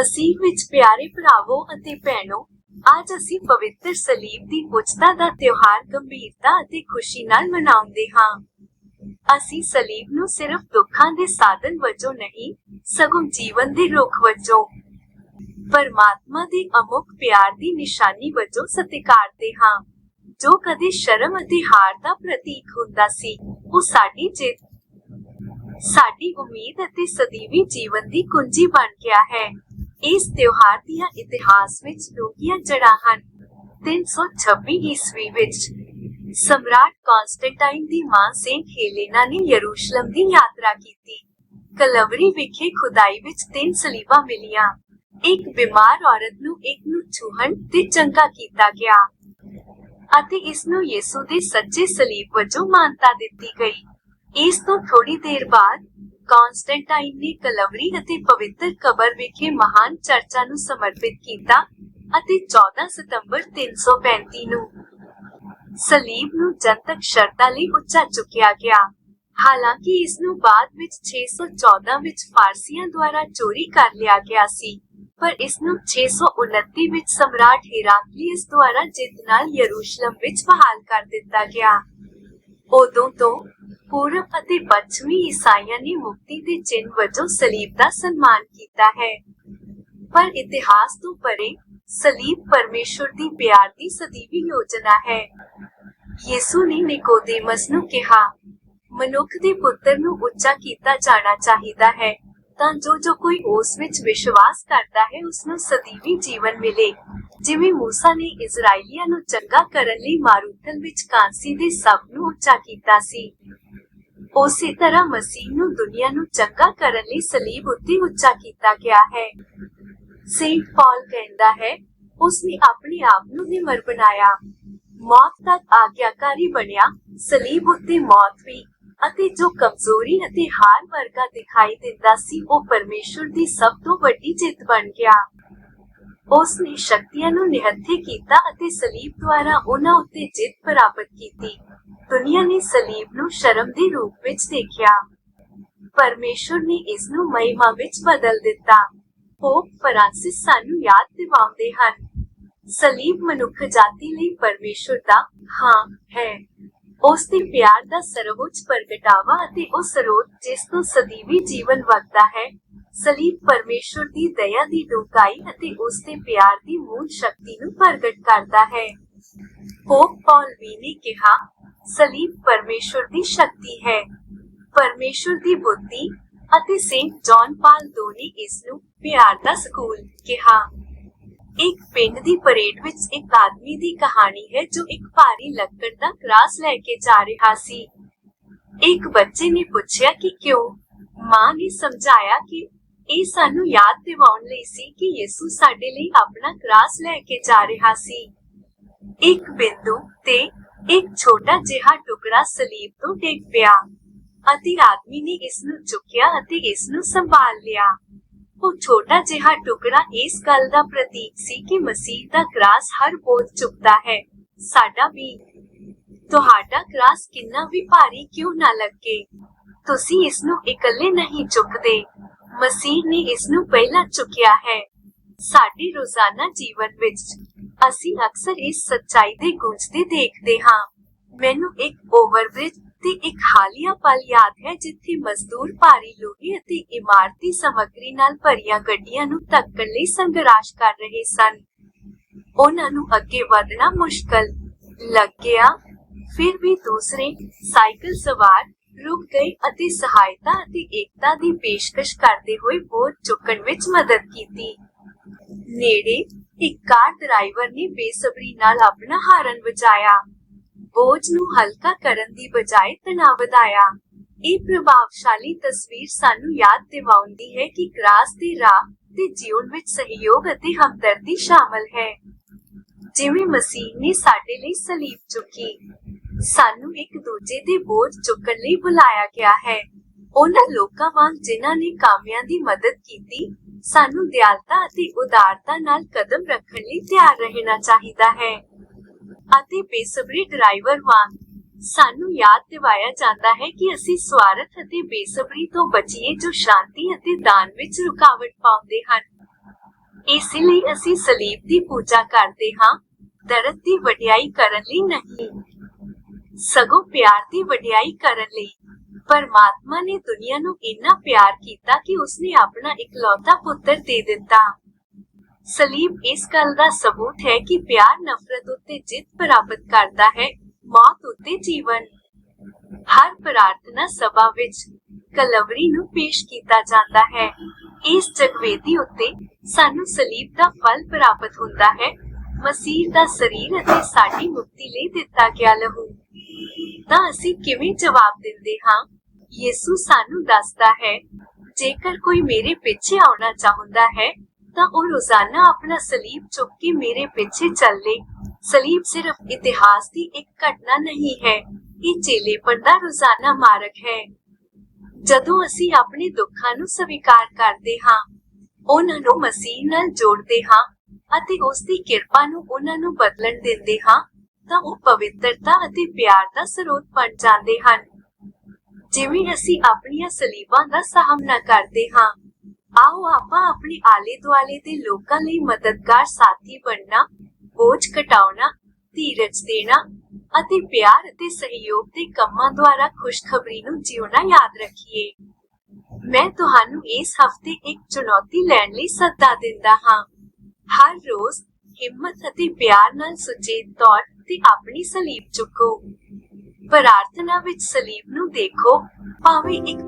ਮਸੀਹ ਵਿੱਚ ਪਿਆਰੇ ਭਰਾਵੋ ਅਤੇ ਭੈਣੋ, ਅੱਜ ਅਸੀਂ ਪਵਿੱਤਰ ਸਲੀਬ ਦੀ ਪੁੱਛਤਾ ਦਾ ਤਿਉਹਾਰ ਗੰਭੀਰਤਾ ਅਤੇ ਖੁਸ਼ੀ ਨਾਲ ਮਨਾਉਂਦੇ ਹਾਂ। ਅਸੀਂ ਸਲੀਬ ਨੂੰ ਸਿਰਫ ਦੁੱਖਾਂ ਦੇ ਸਾਧਨ ਵਜੋਂ ਨਹੀਂ, ਸਗੋਂ ਜੀਵਨ ਦੇ ਰੁੱਖ ਵਜੋਂ। ਪਰਮਾਤਮਾ ਦੇ ਅਮੁੱਕ ਪਿਆਰ ਦੀ ਨਿਸ਼ਾਨੀ ਵਜੋਂ ਸਤਿਕਾਰਦੇ ਹਾਂ। ਜੋ ਕਦੇ ਸ਼ਰਮ ਅਤੇ ਹਾਰ ਦਾ ਪ੍ਰਤੀਕ ਹੁੰਦਾ ਸੀ, ਉਹ ਸਾਡੀ ਜਿੱਤ, ਸਾਡੀ ਉਮੀਦ ਅਤੇ ਸਦੀਵੀ ਜੀਵਨ ਦੀ ਕੁੰਜੀ ਬਣ ਗਿਆ ਹੈ। ਇਸ ਤਿਉਹਾਰ ਦੀਆਂ ਇਤਿਹਾਸ ਵਿੱਚ ਡੂੰਘੀਆਂ ਜੜ੍ਹਾਂ ਹਨ 326 ਈਸਵੀ ਵਿੱਚ ਸਮਰਾਟ ਕਾਂਸਟੈਂਟਾਈਨ ਦੀ ਮਾਂ ਸੇਂਟ ਹੈਲੇਨਾ ਨੇ ਯਰੂਸ਼ਲਮ ਦੀ ਯਾਤਰਾ ਕੀਤੀ। ਕਲਵਰੀ ਵਿਖੇ ਖੁਦਾਈ ਵਿੱਚ ਤਿੰਨ ਸਲੀਬਾਂ ਮਿਲੀਆਂ। ਇੱਕ ਬਿਮਾਰ ਔਰਤ ਨੂੰ ਇੱਕ ਨੂੰ ਛੂਹਣ ਤੇ ਚੰਗਾ ਕੀਤਾ ਗਿਆ ਅਤੇ ਇਸ ਨੂੰ ਯਿਸੂ ਦੇ ਸੱਚੇ ਸਲੀਬ ਵਜੋਂ ਮਾਨਤਾ ਦਿੱਤੀ ਗਈ। ਇਸ ਤੋਂ ਥੋੜੀ ਦੇਰ ਬਾਅਦ ਕਾਂਸਟੈਂਟਾਈਨ ਨੇ ਕਲਵਰੀ ਅਤੇ ਪਵਿੱਤਰ ਕਬਰ ਵਿਖੇ ਮਹਾਨ ਚਰਚਾ ਨੂੰ ਸਮਰਪਿਤ ਕੀਤਾ ਅਤੇ 14 ਸਤੰਬਰ 335 ਨੂੰ ਸਲੀਬ ਨੂੰ ਜਨਤਕ ਸ਼ਰਤਾਂ ਲਈ ਉੱਚਾ ਚੁੱਕਿਆ ਗਿਆ। ਹਾਲਾਂਕਿ ਇਸ ਨੂੰ ਬਾਅਦ ਵਿੱਚ 614 ਵਿੱਚ ਫਾਰਸੀਆਂ ਦੁਆਰਾ ਚੋਰੀ ਕਰ ਲਿਆ ਗਿਆ ਸੀ, ਪਰ ਇਸ ਨੂੰ 629 ਵਿੱਚ ਸਮਰਾਟ ਹਿਰਾਕਲੀਅਸ ਦੁਆਰਾ ਜਿੱਤ ਨਾਲ ਯਰੂਸ਼ਲਮ ਵਿੱਚ ਬਹਾਲ ਕਰ ਦਿੱਤਾ ਗਿਆ। ਉਦੋਂ ਤੋਂ ਪੂਰਬ ਅਤੇ ਪੱਛਮੀ ਈਸਾਈਆਂ ਨੇ ਮੁਕਤੀ ਦੇ ਚਿੰਨ੍ਹ ਵਜੋਂ ਸਲੀਬ ਦਾ ਸਨਮਾਨ ਕੀਤਾ ਹੈ। ਪਰ ਇਤਿਹਾਸ ਤੋਂ ਪਰੇ ਸਲੀਬ ਪਰਮੇਸ਼ੁਰ ਦੀ ਪਿਆਰ ਦੀ ਸਦੀਵੀ ਯੋਜਨਾ ਹੈ। ਯਿਸੂ ਨੇ ਨਿਕੋਦੇਮਸ ਨੂੰ ਕਿਹਾ, ਮਨੁੱਖ ਦੇ ਪੁੱਤਰ ਨੂੰ ਉੱਚਾ ਕੀਤਾ ਜਾਣਾ ਚਾਹੀਦਾ ਹੈ, ਤਾਂ ਜੋ ਜੋ ਕੋਈ ਉਸ ਵਿੱਚ ਵਿਸ਼ਵਾਸ ਕਰਦਾ ਹੈ, ਉਸ ਨੂੰ ਸਦੀਵੀ ਜੀਵਨ ਮਿਲੇ। ਜਿਵੇਂ ਮੂਸਾ ਨੇ ਇਜ਼ਰਾਈਲੀਆਂ ਨੂੰ ਚੰਗਾ ਕਰਨ ਲਈ ਮਾਰੂਥਲ ਵਿੱਚ ਕਾਂਸੀ ਦੇ ਸਭ ਨੂੰ ਉੱਚਾ ਕੀਤਾ ਸੀ। ਉਸੇ ਤਰ੍ਹਾਂ ਮਸੀਹ ਨੂੰ ਦੁਨੀਆ ਨੂੰ ਚੰਗਾ ਕਰਨ ਲਈ ਸਲੀਬ ਉੱਤੇ ਉੱਚਾ ਕੀਤਾ ਗਿਆ ਹੈ। ਸੇਂਟ ਪੌਲ ਕਹਿੰਦਾ ਹੈ, ਉਸਨੇ ਆਪਣੇ ਆਪ ਨੂੰ ਨਿਮਰ ਬਣਾਇਆ। ਮੌਤ ਤੱਕ ਆਗਿਆਕਾਰੀ ਬਣਿਆ, ਸਲੀਬ ਉੱਤੇ ਮੌਤ ਵੀ। ਅਤੇ ਜੋ ਕਮਜ਼ੋਰੀ ਅਤੇ ਹਾਰ ਵਰਗਾ ਦਿਖਾਈ ਦਿੰਦਾ ਸੀ, ਉਹ ਪਰਮੇਸ਼ੁਰ ਦੀ ਸਭ ਤੋਂ ਵੱਡੀ ਜਿੱਤ ਬਣ ਗਿਆ। ਉਸ ਨੇ ਸ਼ਕਤੀਆਂ ਨੂੰ ਨਿਹੱਥੇ ਕੀਤਾ ਅਤੇ ਸਲੀਬ ਦੁਆਰਾ ਉਹਨਾਂ ਉੱਤੇ ਜਿੱਤ ਪ੍ਰਾਪਤ ਕੀਤੀ। ਦੁਨੀਆ ਨੇ ਸਲੀਬ ਨੂੰ ਸ਼ਰਮ ਦੇ ਰੂਪ ਵਿੱਚ ਦੇਖਿਆ। ਪਰਮੇਸ਼ੁਰ ਨੇ ਇਸ ਨੂੰ ਮਹਿਮਾ ਵਿੱਚ ਬਦਲ ਦਿੱਤਾ। ਪੋਪ ਫਰਾਂਸਿਸ ਸਾਨੂੰ ਯਾਦ ਦਿਵਾਉਂਦੇ ਹਨ। ਸਲੀਬ ਮਨੁੱਖ ਜਾਤੀ ਲਈ ਪਰਮੇਸ਼ੁਰ ਦਾ ਹਾਂ ਹੈ। ਉਸ ਦੇ ਪਿਆਰ ਦਾ ਸਰਵਉੱਚ ਪ੍ਰਗਟਾਵਾ ਅਤੇ ਉਹ ਸਰੋਤ ਜਿਸ ਤੋਂ ਸਦੀਵੀ ਜੀਵਨ ਵਗਦਾ ਹੈ ਸਲੀਬ ਪਰਮੇਸ਼ੁਰ ਦੀ ਦਇਆ ਦੀ ਡੂੰਘਾਈ ਅਤੇ ਉਸ ਦੇ ਪਿਆਰ ਦੀ ਮੂਲ ਸ਼ਕਤੀ ਨੂੰ ਪ੍ਰਗਟ ਕਰਦਾ ਹੈ। ਪੋਪ ਪੌਲ ਵੀ ਨੇ ਕਿਹਾ, ਸਲੀਬ ਪਰਮੇਸ਼ੁਰ ਦੀ ਸ਼ਕਤੀ ਹੈ। ਪਰਮੇਸ਼ੁਰ ਦੀ ਬੁੱਧੀ ਅਤੇ ਸੇਂਟ ਜੌਨ ਪਾਲ ਦੋ ਇਸ ਨੂੰ ਪਿਆਰ ਦਾ ਸਕੂਲ ਕਿਹਾ। ਇੱਕ ਪਿੰਡ ਦੀ ਪਰੇਡ ਵਿੱਚ ਇੱਕ ਆਦਮੀ ਦੀ ਕਹਾਣੀ ਹੈ ਜੋ ਇੱਕ ਭਾਰੀ ਲੱਕੜ ਦਾ ਕਰਾਸ ਲੈ ਕੇ ਜਾ ਰਿਹਾ ਸੀ। ਇੱਕ ਬੱਚੇ ਨੇ ਪੁੱਛਿਆ ਕਿ ਕਿਉਂ? ਮਾਂ ਨੇ ਸਮਝਾਇਆ ਕਿ ਇਹ ਸਾਨੂੰ ਯਾਦ ਦਿਵਾਉਣ ਲਈ ਸੀ ਕਿ ਯਿਸੂ ਸਾਡੇ ਲਈ ਆਪਣਾ ਕ੍ਰਾਸ ਲੈ ਕੇ ਜਾ ਰਿਹਾ ਸੀ। ਇੱਕ ਬਿੰਦੂ ਤੇ ਇੱਕ ਛੋਟਾ ਜਿਹਾ ਟੁਕੜਾ ਸਲੀਬ ਤੋਂ ਡਿੱਗ ਪਿਆ ਅਤੇ ਆਦਮੀ ਨੇ ਇਸ ਨੂੰ ਚੁੱਕਿਆ ਅਤੇ ਇਸ ਨੂੰ ਸੰਭਾਲ ਲਿਆ। ਉਹ ਛੋਟਾ ਜਿਹਾ ਟੁਕੜਾ ਇਸ ਗੱਲ ਦਾ ਪ੍ਰਤੀਕ ਸੀ ਕਿ ਮਸੀਹ ਦਾ ਕ੍ਰਾਸ ਹਰ ਬੋਝ ਚੁੱਕਦਾ ਹੈ। ਸਾਡਾ ਵੀ। ਤੁਹਾਡਾ ਕ੍ਰਾਸ ਕਿੰਨਾ ਵੀ ਭਾਰੀ ਕਿਉਂ ਨਾ ਲੱਗੇ। ਤੁਸੀਂ ਇਸ ਨੂੰ ਇਕੱਲੇ ਨਹੀਂ ਚੁੱਕਦੇ। ਮਸੀਹ ਨੇ ਇਸ ਨੂੰ ਪਹਿਲਾਂ ਚੁੱਕਿਆ ਹੈ। ਸਾਡੇ ਰੋਜ਼ਾਨਾ ਜੀਵਨ ਵਿੱਚ ਅਸੀਂ ਅਕਸਰ ਇਸ ਸੱਚਾਈ ਦੇ ਗੂੰਜਦੇ ਦੇਖਦੇ ਹਾਂ। ਮੈਨੂੰ ਇੱਕ ਓਵਰਬ੍ਰਿਜ ਤੇ ਇੱਕ ਹਾਲੀਆ ਪਲ ਯਾਦ ਹੈ ਜਿੱਥੇ ਮਜ਼ਦੂਰ ਭਾਰੀ ਲੋਹੇ ਅਤੇ ਇਮਾਰਤੀ ਸਮੱਗਰੀ ਨਾਲ ਭਰੀਆਂ ਗੱਡੀਆਂ ਨੂੰ ਧੱਕਣ ਲਈ ਸੰਘਰਸ਼ ਕਰ ਰਹੇ ਸਨ। ਉਹਨਾਂ ਨੂੰ ਅੱਗੇ ਵਧਣਾ ਮੁਸ਼ਕਲ ਲੱਗ ਗਿਆ ਫਿਰ ਵੀ ਦੂਸਰੇ ਸਾਈਕਲ ਸਵਾਰ ਰੁਕ ਗਈ ਅਤੇ ਸਹਾਇਤਾ ਅਤੇ ਏਕਤਾ ਦੀ ਪੇਸ਼ਕਸ਼ ਕਰਦੇ ਹੋਏ ਬੋਝ ਚੁੱਕਣ ਵਿੱਚ ਮਦਦ ਕੀਤੀ। ਨੇੜੇ ਇੱਕ ਕਾਰ ਡਰਾਈਵਰ ਨੇ ਬੇਸਬਰੀ ਨਾਲ ਆਪਣਾ ਹਾਰਨ ਵਜਾਇਆ। ਬੋਝ ਨੂੰ ਹਲਕਾ ਕਰਨ ਦੀ ਬਜਾਏ ਤਣਾਅ ਵਧਾਇਆ। ਇਹ ਪ੍ਰਭਾਵਸ਼ਾਲੀ ਤਸਵੀਰ ਸਾਨੂੰ ਯਾਦ ਦਿਵਾਉਂਦੀ ਹੈ ਕਿ ਕਰਾਸ ਦੇ ਰਾਹ ਤੇ ਜੀਵਨ ਵਿੱਚ ਸਹਿਯੋਗ ਅਤੇ ਹਮਦਰਦੀ ਸ਼ਾਮਲ ਹੈ। ਜਿਵੇਂ ਮਸੀਹ ਨੇ ਸਾਡੇ ਲਈ ਸਲੀਬ ਚੁੱਕੀ। ਸਾਨੂੰ ਇੱਕ ਦੂਜੇ ਦੇ ਬੋਝ ਚੁੱਕਣ ਲਈ ਬੁਲਾਇਆ ਗਿਆ ਹੈ। ਉਹਨਾਂ ਲੋਕਾਂ ਵਾਂਗ ਜਿਨ੍ਹਾਂ ਨੇ ਕਾਮਿਆਂ ਦੀ ਮਦਦ ਕੀਤੀ, ਸਾਨੂੰ ਦਿਆਲਤਾ ਅਤੇ ਉਦਾਰਤਾ ਨਾਲ ਕਦਮ ਰੱਖਣ ਲਈ ਤਿਆਰ ਰਹਿਣਾ ਚਾਹੀਦਾ ਹੈ। ਅਤੇ ਬੇਸਬਰੀ ਡਰਾਈਵਰ ਵਾਂਗ, ਸਾਨੂੰ ਯਾਦ ਦਿਵਾਇਆ ਜਾਂਦਾ ਹੈ ਕਿ ਅਸੀਂ ਸਵਾਰਥ ਅਤੇ ਬੇਸਬਰੀ ਤੋਂ ਬਚੀਏ ਜੋ ਸ਼ਾਂਤੀ ਅਤੇ ਦਾਨ ਵਿੱਚ ਰੁਕਾਵਟ ਪਾਉਂਦੇ ਹਨ। ਇਸ ਲਈ ਅਸੀਂ ਸਲੀਬ ਦੀ ਪੂਜਾ ਕਰਦੇ ਹਾਂ, ਦਰਦ ਦੀ ਵਡਿਆਈ ਕਰਨ ਲਈ ਨਹੀਂ। ਸਗੋਂ ਪਿਆਰ ਦੀ ਵਡਿਆਈ ਕਰਨ ਲਈ। ਪਰਮਾਤਮਾ ਨੇ ਦੁਨੀਆ ਨੂੰ ਇੰਨਾ ਪਿਆਰ ਕੀਤਾ ਕਿ ਉਸਨੇ ਆਪਣਾ ਇਕਲੌਤਾ ਪੁੱਤਰ ਦੇ ਦਿੱਤਾ। ਸਲੀਬ, ਇਸ ਗੱਲ ਦਾ ਸਬੂਤ ਹੈ ਕਿ ਪਿਆਰ ਨਫ਼ਰਤ ਉੱਤੇ ਜਿੱਤ ਪ੍ਰਾਪਤ ਕਰਦਾ ਹੈ, ਮੌਤ ਉੱਤੇ ਜੀਵਨ। ਹਰ ਪ੍ਰਾਰਥਨਾ ਸਭਾ ਵਿੱਚ ਕਲਵਰੀ ਨੂੰ ਪੇਸ਼ ਕੀਤਾ ਜਾਂਦਾ ਹੈ। ਇਸ ਜਗਵੇਦੀ ਉੱਤੇ ਸਾਨੂੰ ਸਲੀਬ ਦਾ ਫਲ ਪ੍ਰਾਪਤ ਹੁੰਦਾ ਹੈ, ਮਸੀਹ ਦਾ ਸਰੀਰ ਅਤੇ ਸਾਡੀ ਮੁਕਤੀ ਲਈ ਦਿੱਤਾ ਗਿਆ ਲਹੂ। ਤਾਂ ਅਸੀਂ ਕਿਵੇਂ ਜਵਾਬ ਦਿੰਦੇ ਹਾਂ? ਯਿਸੂ ਸਾਨੂੰ ਦੱਸਦਾ ਹੈ, ਜੇਕਰ ਕੋਈ ਮੇਰੇ ਪਿੱਛੇ ਆਉਣਾ ਚਾਹੁੰਦਾ ਹੈ, ਤਾਂ ਉਹ ਰੋਜ਼ਾਨਾ ਆਪਣਾ ਸਲੀਬ ਚੁੱਕ ਕੇ ਮੇਰੇ ਪਿੱਛੇ ਚੱਲੇ ਸਲੀਬ ਸਿਰਫ ਇਤਿਹਾਸ ਦੀ ਇੱਕ ਘਟਨਾ ਨਹੀਂ ਹੈ, ਇਹ ਚੇਲੇਪਨ ਦਾ ਰੋਜ਼ਾਨਾ ਮਾਰਗ ਹੈ। ਜਦੋਂ ਅਸੀਂ ਆਪਣੇ ਦੁੱਖਾਂ ਨੂੰ ਸਵੀਕਾਰ ਕਰਦੇ ਹਾਂ, ਉਹਨਾਂ ਨੂੰ ਮਸੀਹ ਨਾਲ ਜੋੜਦੇ ਹਾਂ ਅਤੇ ਉਸ ਦੀ ਕਿਰਪਾ ਨੂੰ ਉਹਨਾਂ ਨੂੰ ਬਦਲਣ ਦਿੰਦੇ ਹਾਂ ਤਾਂ ਉਹ ਪਵਿੱਤਰਤਾ ਅਤੇ ਪਿਆਰ ਦਾ ਸਰੋਤ ਬਣ ਜਾਂਦੇ ਹਨ। ਜਿਵੇਂ ਅਸੀਂ ਆਪਣੀਆਂ ਸਲੀਬਾਂ ਦਾ ਸਾਹਮਣਾ ਕਰਦੇ ਹਾਂ, ਆਓ ਆਪਾਂ ਆਪਣੇ ਆਲੇ ਦੁਆਲੇ ਦੇ ਲੋਕਾਂ ਲਈ ਮਦਦਗਾਰ ਸਾਥੀ ਬਣਨਾ, ਬੋਝ ਘਟਾਉਣਾ, ਧੀਰਜ ਦੇਣਾ ਅਤੇ ਪਿਆਰ ਅਤੇ ਸਹਿਯੋਗ ਦੇ ਕੰਮਾਂ ਦੁਆਰਾ ਖੁਸ਼ਖਬਰੀ ਨੂੰ ਜਿਉਣਾ ਯਾਦ ਰੱਖੀਏ। ਮੈਂ ਤੁਹਾਨੂੰ ਇਸ ਹਫ਼ਤੇ ਇੱਕ ਚੁਣੌਤੀ ਲੈਣ ਲਈ ਸੱਦਾ ਦਿੰਦਾ ਹਾਂ। ਹਰ ਰੋਜ਼ ਹਿੰਮਤ ਅਤੇ ਪਿਆਰ ਨਾਲ ਸੁਚੇਤ ਤੌਰ ਤੇ ਆਪਣੀ ਸਲੀਬ ਚੁੱਕੋ। ਪ੍ਰਾਰਥਨਾ ਵਿੱਚ ਸਲੀਬ ਨੂੰ ਦੇਖੋ ਭਾਵੇਂ ਇੱਕ